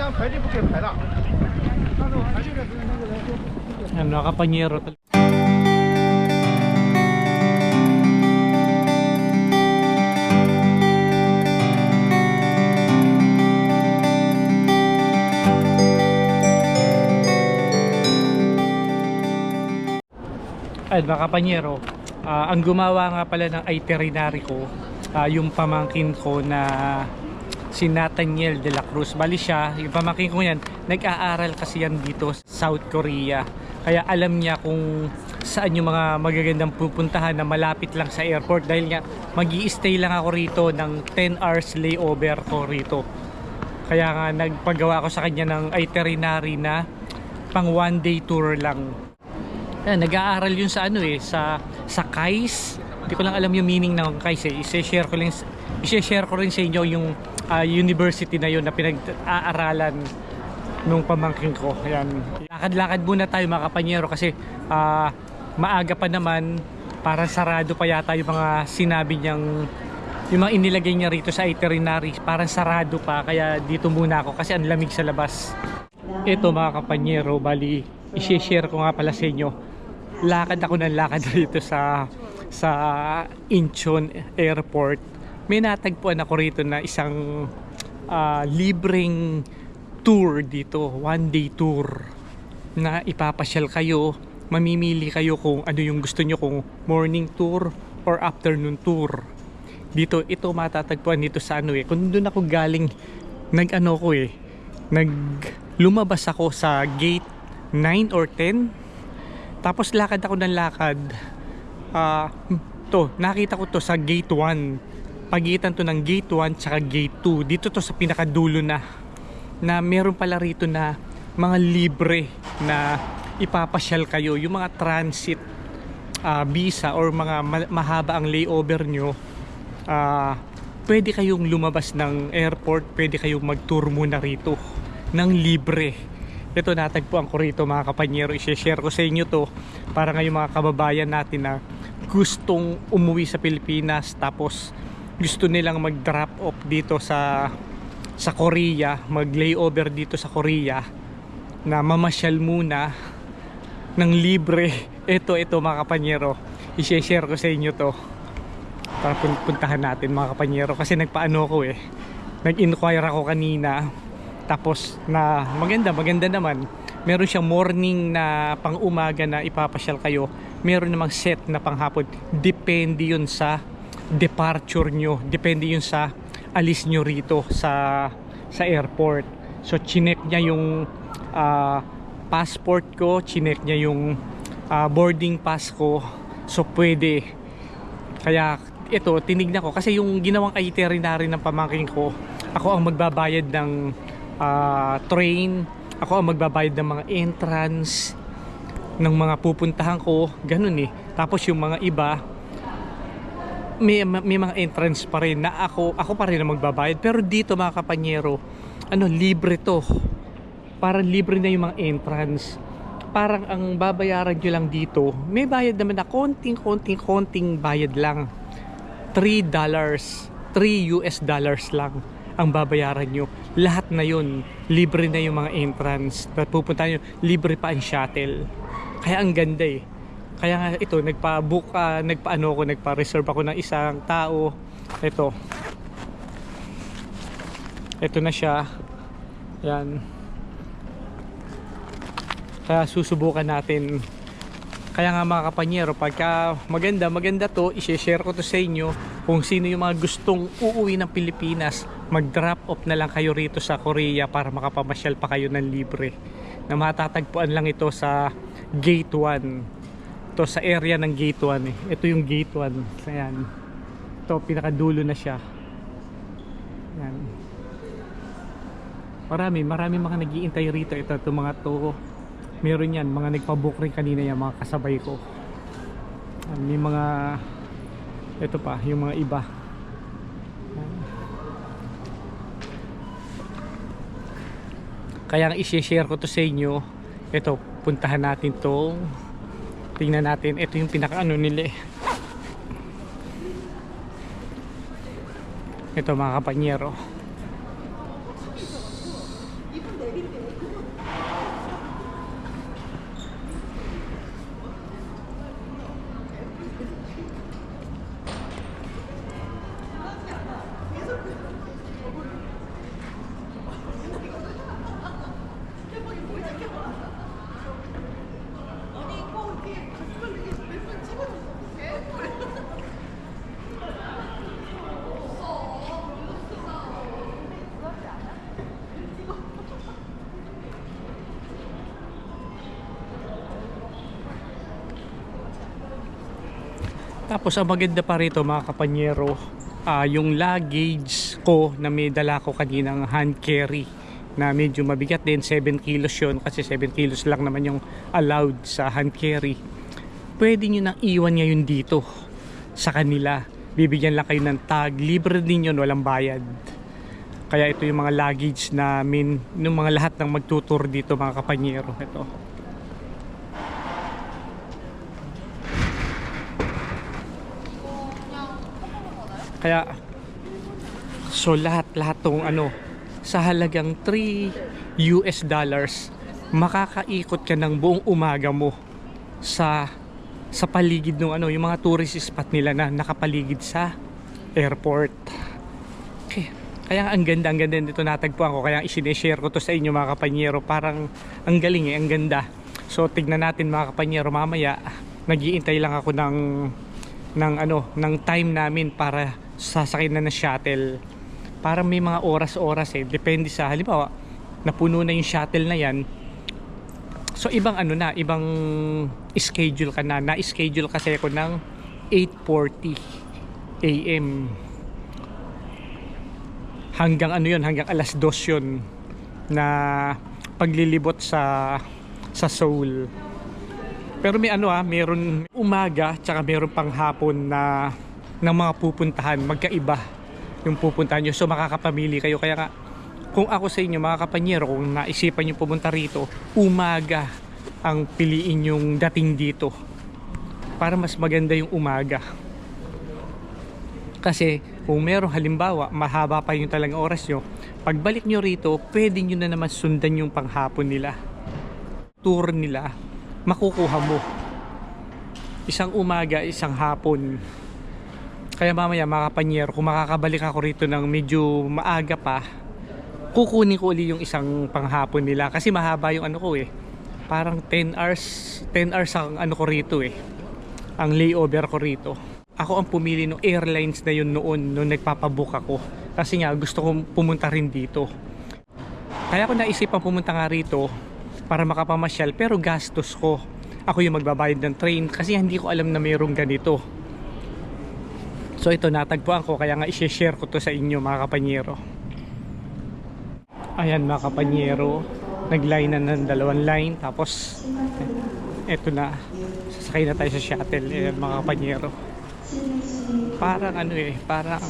将排队不给排的。上次我排队的时候，那个人说不给。 Yan, mga kapanyero. Ay, mga kapanyero, ah, ang gumawa nga pala ng itinerary ko, ah, yung pamangkin ko na si Nathaniel de la Cruz. Bali siya, yung pamangkin ko yan, nag-aaral kasi yan dito sa South Korea. Kaya alam niya kung saan yung mga magagandang pupuntahan na malapit lang sa airport dahil nga mag stay lang ako rito ng 10 hours layover ko rito. Kaya nga nagpagawa ko sa kanya ng itinerary na pang one day tour lang. Ayan, nag-aaral yun sa ano eh, sa, sa KAIS. Hindi ko lang alam yung meaning ng KAIS eh. I-share ko, lang, i-share ko rin sa inyo yung ah, university na yun na pinag-aaralan nung pamangkin ko. Ayan. Lakad-lakad muna tayo mga kapanyero kasi ah, maaga pa naman. Para sarado pa yata yung mga sinabi niyang yung mga inilagay niya rito sa itinerary. Parang sarado pa kaya dito muna ako kasi ang lamig sa labas. Ito mga kapanyero bali i-share ko nga pala sa inyo. Lakad ako ng lakad rito sa sa Incheon Airport may natagpuan ako rito na isang ah, libreng tour dito one day tour na ipapasyal kayo mamimili kayo kung ano yung gusto nyo kung morning tour or afternoon tour. Dito ito matatagpuan dito sa ano eh kung doon ako galing nag ano ko eh nag lumabas ako sa gate 9 or 10 tapos lakad ako ng lakad ah to nakita ko to sa gate 1 pagitan to ng gate 1 tsaka gate 2 dito to sa pinakadulo na na meron pala rito na mga libre na ipapasyal kayo. Yung mga transit ah, visa or mga ma- mahaba ang layover nyo ah, pwede kayong lumabas ng airport pwede kayong mag-tour muna rito ng libre. Ito natagpuan ko rito mga kapanyero. I-share ko sa inyo to para ngayong mga kababayan natin na gustong umuwi sa Pilipinas tapos gusto nilang mag-drop off dito sa sa Korea mag layover dito sa Korea na mamasyal muna ng libre. Ito ito mga kapanyero. I-share ko sa inyo to. Para pun- puntahan natin mga kapanyero. Kasi nagpaano ko eh. Nag-inquire ako kanina. Tapos na maganda maganda naman. Meron siyang morning na pang umaga na ipapasyal kayo. Meron namang set na panghapon. Depende yun sa departure nyo. Depende yun sa alis nyo rito sa sa airport. So chinek niya yung ah, passport ko chinek niya yung ah, boarding pass ko. So pwede. Kaya ito, tinignan ko. Kasi yung ginawang itinerary ng pamangkin ko, ako ang magbabayad ng ah, train, ako ang magbabayad ng mga entrance ng mga pupuntahan ko, ganun eh. Tapos yung mga iba, may, may mga entrance pa rin na ako, ako pa rin ang magbabayad. Pero dito mga kapanyero, ano, libre to. Parang libre na yung mga entrance. Parang ang babayaran nyo lang dito, may bayad naman na konting, konting, konting bayad lang. 3 dollars 3 US dollars lang ang babayaran nyo lahat na yun libre na yung mga entrance at pupunta nyo libre pa ang shuttle kaya ang ganda eh kaya nga ito nagpa-book ah, nagpa-ano nagpa-reserve ako ng isang tao. Ito. Ito na siya. Yan. Kaya susubukan natin. Kaya nga mga kapanyero, pagka maganda, maganda to, isi-share ko to sa inyo kung sino yung mga gustong uuwi ng Pilipinas, mag-drop off na lang kayo rito sa Korea para makapamasyal pa kayo ng libre. Na matatagpuan lang ito sa Gate 1. Ito sa area ng Gate 1 eh. Ito yung Gate 1. Ayan. Ito, pinakadulo na siya. Ayan. Marami, marami mga nagiintay rito. Ito, ito mga to meron yan mga nagpabook rin kanina yan mga kasabay ko Ah, may mga ito pa yung mga iba kaya ang isi-share ko to sa inyo ito puntahan natin to tingnan natin ito yung pinaka ano nila eh. Ito mga kapanyero Tapos ang maganda pa rito mga kapanyero, ah, yung luggage ko na may dala ko kaninang hand carry na medyo mabigat din, 7 kilos yun kasi 7 kilos lang naman yung allowed sa hand carry. Pwede nyo nang iwan ngayon dito sa kanila. Bibigyan lang kayo ng tag, libre din yun, walang bayad. Kaya ito yung mga luggage na min, yung mga lahat ng magtutur dito mga kapanyero. Ito. Kaya so lahat lahat tong ano sa halagang 3 US dollars makakaikot ka ng buong umaga mo sa sa paligid ng ano yung mga tourist spot nila na nakapaligid sa airport. Okay. Kaya ang ganda, ang ganda dito natagpuan ko. Kaya isineshare ko to sa inyo mga kapanyero. Parang ang galing eh, ang ganda. So tignan natin mga kapanyero mamaya. Nagiintay lang ako ng ng ano, ng time namin para sasakay na ng shuttle. Parang may mga oras-oras eh. Depende sa halimbawa, napuno na yung shuttle na yan. So ibang ano na, ibang schedule ka na. Na-schedule kasi ako ng 8.40 AM hanggang ano yun, hanggang alas 2 yun na paglilibot sa sa Seoul. Pero may ano ah, meron umaga tsaka meron pang hapon na ng mga pupuntahan, magkaiba yung pupuntahan nyo. So makakapamili kayo. Kaya nga, kung ako sa inyo mga kapanyero, kung naisipan nyo pumunta rito, umaga ang piliin yung dating dito. Para mas maganda yung umaga. Kasi kung meron halimbawa, mahaba pa yung talagang oras nyo, pagbalik nyo rito, pwede nyo na naman sundan yung panghapon nila. Tour nila, makukuha mo. Isang umaga, isang hapon. Kaya mamaya mga kapanyero, kung makakabalik ako rito ng medyo maaga pa, kukunin ko uli yung isang panghapon nila. Kasi mahaba yung ano ko eh. Parang 10 hours, 10 hours ang ano ko rito eh. Ang layover ko rito ako ang pumili ng airlines na yun noon nung nagpapabook ako kasi nga gusto kong pumunta rin dito kaya ako naisipan pumunta nga rito para makapamasyal pero gastos ko ako yung magbabayad ng train kasi hindi ko alam na mayroong ganito so ito natagpuan ko kaya nga i-share ko to sa inyo mga kapanyero ayan mga kapanyero nagline na ng dalawang line tapos eto na sasakay na tayo sa shuttle ayan mga kapanyero parang ano eh, parang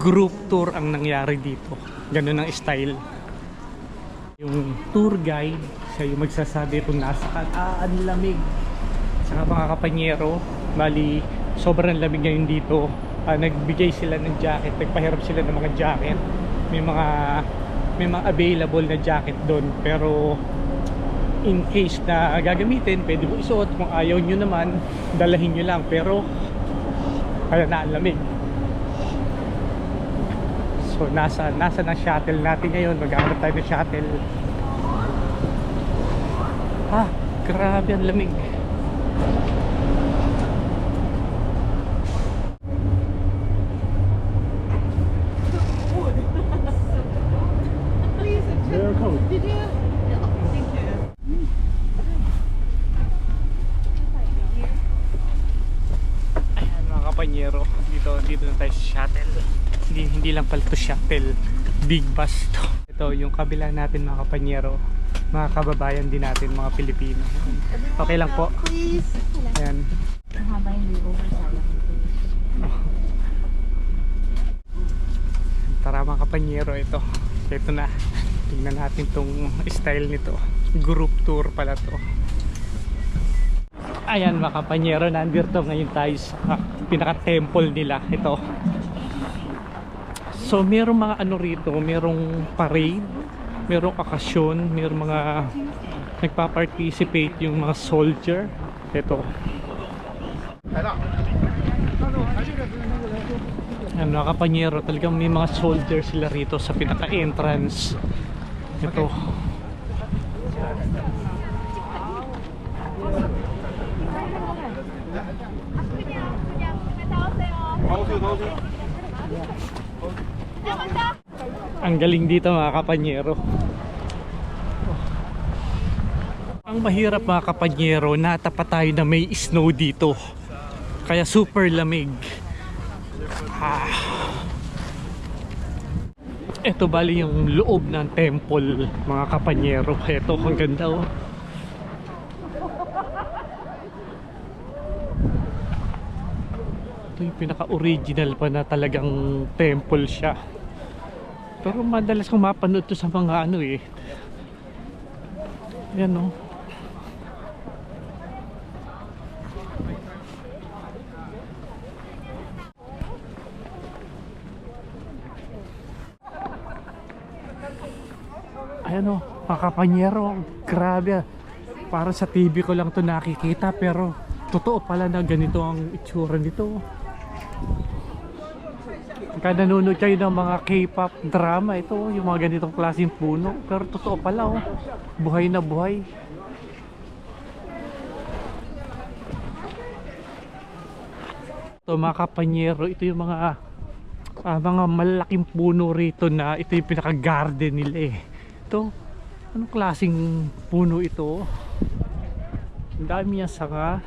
group tour ang nangyari dito. Ganun ang style. Yung tour guide, siya yung magsasabi kung nasa ka, ah, ang lamig. Saka mga kapanyero, bali, sobrang lamig ngayon dito. Ah, nagbigay sila ng jacket, nagpahirap sila ng mga jacket. May mga may mga available na jacket doon. Pero in case na gagamitin pwede mo isuot. Kung ayaw nyo naman dalahin nyo lang. Pero kaya na lamig. So nasa nasa na shuttle natin ngayon. Maghanap tayo ng shuttle. Ah grabe ang lamig Kapanyero, dito, dito na tayo sa shuttle. Hindi, hindi lang pala to shuttle, big bus to. Ito yung kabila natin mga kapanyero, mga kababayan din natin, mga Pilipino. Okay lang po. Ayan. Mahaba yung layover sayang. Tara mga kapanyero, ito. Ito na. Tingnan natin tong style nito. Group tour pala to. Ayan mga kapanyero, nandito ngayon tayo sa pinaka-temple nila. Ito. So merong mga ano rito, merong parade, merong okasyon, merong mga nagpa-participate yung mga soldier. Ito. Ano mga kapanyero, talagang may mga soldiers sila rito sa pinaka-entrance. Ito. Ang galing dito mga kapanyero. Ang mahirap mga kapanyero, natapat tayo na may snow dito. Kaya super lamig. Ah. Ito bali yung loob ng temple, mga kapanyero. Ito, ang ganda oh. Ito yung pinaka-original pa na talagang temple siya. Pero madalas kong mapanood to sa mga ano eh. Yan oh. Ayan o, mga kapanyero, grabe. ah. Parang sa TV ko lang to nakikita pero totoo pala na ganito ang itsura nito. Pagka nanonood kayo ng mga K-pop drama, ito yung mga ganitong klaseng puno. Pero totoo pala oh, buhay na buhay. Ito mga kapanyero, ito yung mga ah, mga malaking puno rito na ito yung pinaka-garden nila eh. Ito, anong klaseng puno ito? Ang dami yan sanga.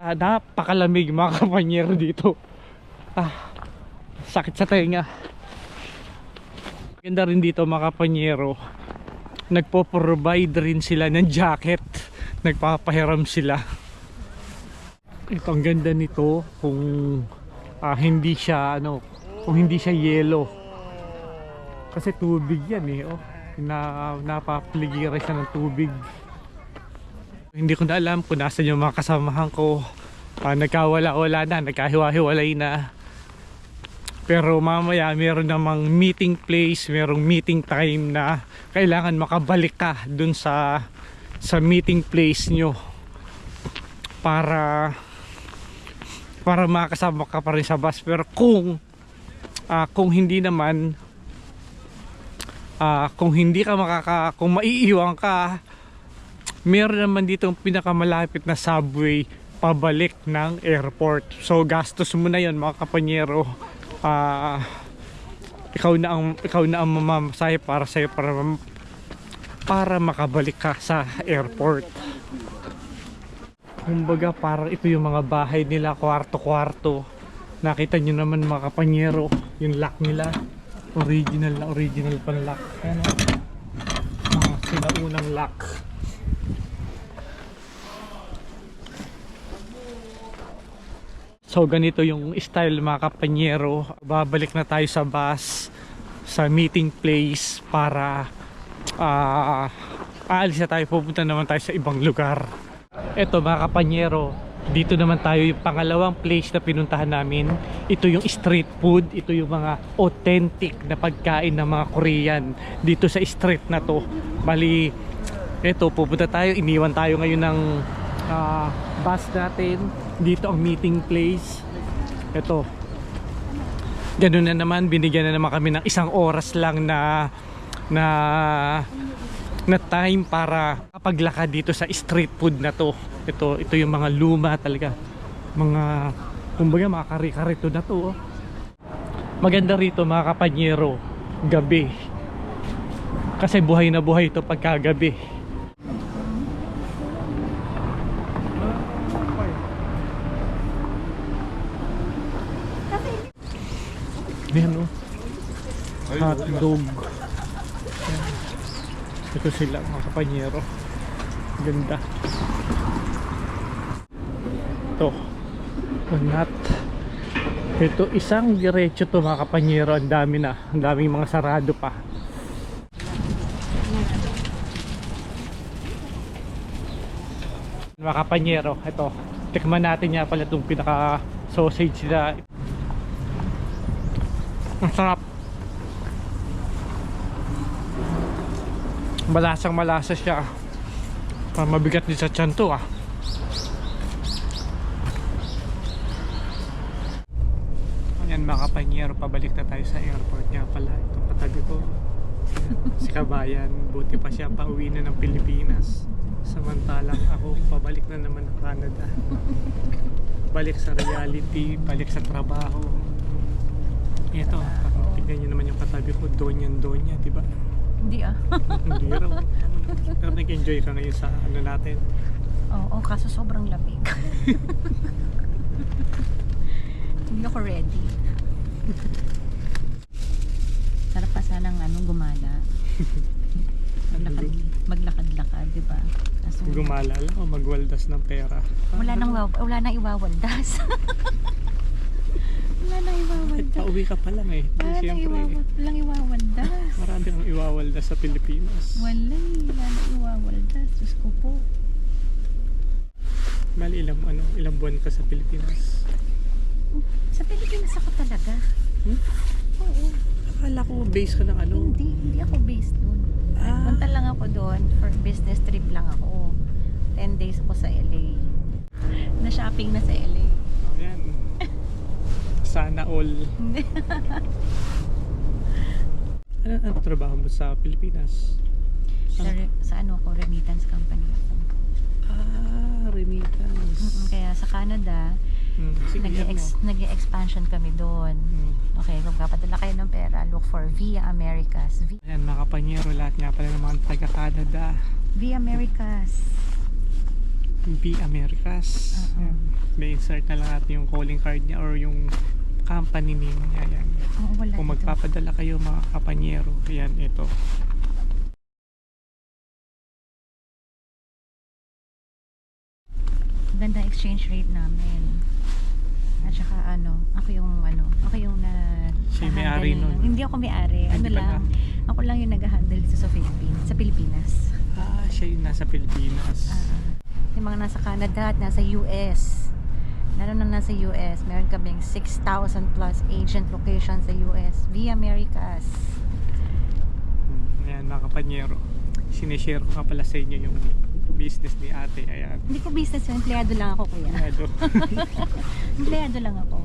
Ah, napakalamig mga kapanyero dito. Ah, sakit sa tenga. Ganda rin dito mga kapanyero. Nagpo-provide rin sila ng jacket. Nagpapahiram sila. Ito ang ganda nito kung ah, hindi siya ano, kung hindi siya yellow. Kasi tubig yan eh, oh. Na napapaligiran siya ng tubig. Hindi ko na alam kung nasan yung mga kasamahan ko. Ah, nagkawala-wala na, nagkahiwa-hiwalay na. Pero mamaya meron namang meeting place, merong meeting time na kailangan makabalik ka dun sa sa meeting place nyo para para makasama ka pa rin sa bus. Pero kung ah, kung hindi naman ah, kung hindi ka makaka kung maiiwan ka meron naman dito pinakamalapit na subway pabalik ng airport so gastos mo na yon mga kapanyero Ah, ikaw na ang ikaw na ang mamamasaya para sa para para makabalik ka sa airport. Kumbaga parang ito yung mga bahay nila kwarto-kwarto. Nakita nyo naman mga kapanyero yung lock nila. Original na original pang lock. Ano mga sinaunang lock So ganito yung style mga kapanyero. Babalik na tayo sa bus sa meeting place para ah aalis na tayo pupunta naman tayo sa ibang lugar. Eto mga kapanyero, dito naman tayo yung pangalawang place na pinuntahan namin. Ito yung street food, ito yung mga authentic na pagkain ng mga Korean dito sa street na to. Bali, eto pupunta tayo, iniwan tayo ngayon ng ah, bus natin. Dito ang meeting place. Ito. Ganun na naman, binigyan na naman kami ng isang oras lang na na na time para kapaglakad dito sa street food na to. Ito ito yung mga luma talaga. Mga kumbaga mga kare-karito na to. oh. Maganda rito mga kapanyero gabi. Kasi buhay na buhay ito pagkagabi. Ayan o. Hot dog. Ayan. Ito sila mga kapanyero. Ganda. Ito. Nat. Ito isang diretso to mga kapanyero. Ang dami na. Ang daming mga sarado pa. Mga kapanyero. Ito. Tikman natin nga pala itong pinaka sausage na ang sarap. Malasang malasa siya. Parang mabigat din sa tiyan to ah. Ayan mga kapanyero, pabalik na tayo sa airport nga pala. Itong katabi ko. si Kabayan, buti pa siya pauwi na ng Pilipinas. Samantalang ako, pabalik na naman ng Canada. Balik sa reality, balik sa trabaho. Ito, tignan nyo naman yung katabi ko, Donyan Donya, di ba? Hindi ah. Hindi raw. Pero nag-enjoy ka ngayon sa ano natin. Oo, kaso sobrang lamig. Hindi ako ready. Sarap pa sanang ano, gumala. Maglakad, maglakad-lakad, di ba? Kaso, Gumala lang o magwaldas ng pera. wala nang, waw- wala nang iwawaldas. Kahit iwawaldas. pauwi ka pa lang eh. Wala nang Siyempre, iwawaldas. Walang iwawaldas. marami kang iwawaldas sa Pilipinas. Wala eh. Wala nang iwawaldas. Diyos ko po. Mali ilang, ano, ilang buwan ka sa Pilipinas. Sa Pilipinas ako talaga. Hmm? Oo. Akala ko base ka ng ano. Hindi, hindi ako based doon. Ah. Punta lang ako doon for business trip lang ako. 10 days ako sa LA. Na-shopping na sa LA. Sana all. Ano ang trabaho mo sa Pilipinas? sa, re- sa ano ako, remittance company ako. Ah, remittance. Mm-mm, kaya sa Canada, yan nag-ex- mo. nag-expansion kami doon. Hmm. Okay, kung kapadala kayo ng pera, look for Via Americas. V- Ayan mga kapanyero, lahat nga pala ng mga taga-Canada. Via Americas. B Americas. Ayan. May insert na lang natin yung calling card niya or yung company name niya. Ayan. Oo, wala Kung magpapadala kayo mga kapanyero, ayan ito. Ganda exchange rate namin. At saka ano, ako yung ano, ako yung na Siya yung may-ari nun. Hindi ako may-ari. Ah, Ano hindi pala. lang, ako lang yung nag-handle dito sa Philippines, sa Pilipinas. Ah, siya yung nasa Pilipinas. Ah, yung mga nasa Canada at nasa US. Lalo na nasa US, meron kaming 6,000 plus agent locations sa US. Via Americas. Ayan mga kapanyero. Sinishare ko pala sa inyo yung business ni ate. Ayan. Hindi ko business yun, empleyado lang ako kuya. Ayan, empleyado lang ako.